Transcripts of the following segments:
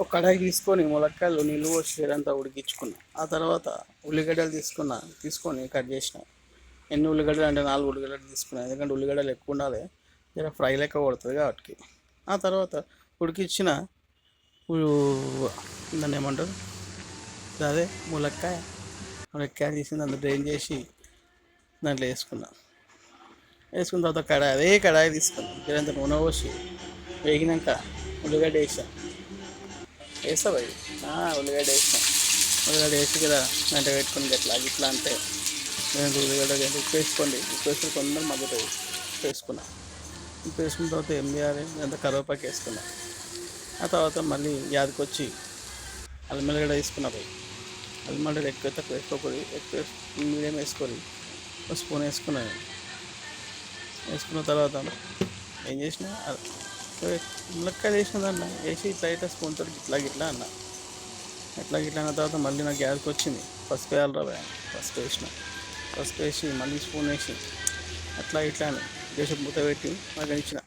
ఒక కడాయి తీసుకొని ములక్కాయలు నీళ్ళు పోసి అంతా ఉడికించుకున్నా. ఆ తర్వాత ఉల్లిగడ్డలు తీసుకున్నా తీసుకొని కట్ చేసిన. ఎన్ని ఉల్లిగడ్డలు అంటే నాలుగు ఉల్లిగడ్డలు తీసుకున్నా. ఎందుకంటే ఉల్లిగడ్డలు ఎక్కువ ఉండాలి. జర ఫ్రై లెక్క పడుతుంది కాబట్టి. ఆ తర్వాత ఉడికించిన దాన్ని ఏమంటారు? అదే ములక్కాయ. ములక్కాయ తీసి దాన్ని డ్రైన్ చేసి దాంట్లో వేసుకున్నా. వేసుకున్న తర్వాత కడాయి అదే కడాయి తీసుకున్నాను జరంత నూనె పోసి వేగినాక ఉల్లిగడ్డ వేసాను. వేస్తా భయ్ ఉల్లిగడ్డ వేస్తాం ఉల్లిగడ్డ వేసి కదా వెంట పెట్టుకుని ఇట్లా ఇట్లా అంటే నేను ఉల్లిగడ్డ ఉప్పు వేసుకోండి. ఉప్పు వేసుకుని కొందరు మగ్గుతుంది ఉప్పు వేసుకున్నా. ఉప్పు వేసుకున్న తర్వాత ఏం చేయాలి? ఎంత కరివేపాకు వేసుకున్నా. ఆ తర్వాత మళ్ళీ యాదకొచ్చి అల్లం వెల్లిగడ్డ వేసుకున్నా పోయి. అల్లం ఎక్కువ తక్కువ వేసుకోకూడదు. ఎక్కువ మీడియం వేసుకొని ఒక స్పూన్ వేసుకున్నాను వేసుకున్న తర్వాత ఏం చేసిన లెక్క వేసిన వేసి ఇట్లా ఇట్లా స్పూన్ ఇట్లా గిట్లా అన్న. ఇట్లా గిట్లా అన్న తర్వాత మళ్ళీ నాకు గ్యాస్కి వచ్చింది పసుపు వేయాలి రా భయ్యా. పసుపు వేసిన. పసుపు వేసి మళ్ళీ స్పూన్ వేసి అట్లా ఇట్లా అని చేసి మూత పెట్టి నాకు ఇచ్చిన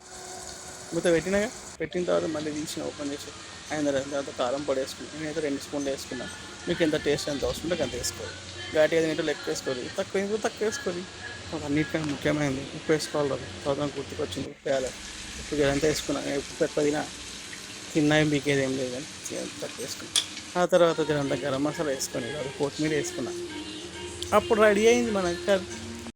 మూత పెట్టినాక పెట్టిన తర్వాత మళ్ళీ తీసిన ఓపెన్ చేసి అయిన తర్వాత తర్వాత కారం పొడి వేసుకున్నాను నేనైతే రెండు స్పూన్లు వేసుకున్నాను మీకు ఎంత టేస్ట్ ఎంత అవసరం అంత వేసుకోవాలి. ఘాటి ఐదు గంటలు లెక్క వేసుకోవాలి. తక్కువ ఎందుకు తక్కువ వేసుకోవాలి? మాకు అన్నిటికన్నా ముఖ్యమైనది ఉప్పు వేసుకోవాలి రా. తర్వాత గుర్తుకొచ్చింది ఉప్పు వేయాలి. ఉప్పు ఎంత వేసుకున్నాను ఉప్పు ఎక్కువ తినా తిన్నా ఏం ఏం లేదు కానీ తక్కువ వేసుకున్నాను ఆ తర్వాత జరంత గరం మసాలా వేసుకొని అది కొత్తిమీర వేసుకున్నాను అప్పుడు రెడీ అయింది మన కర్రీ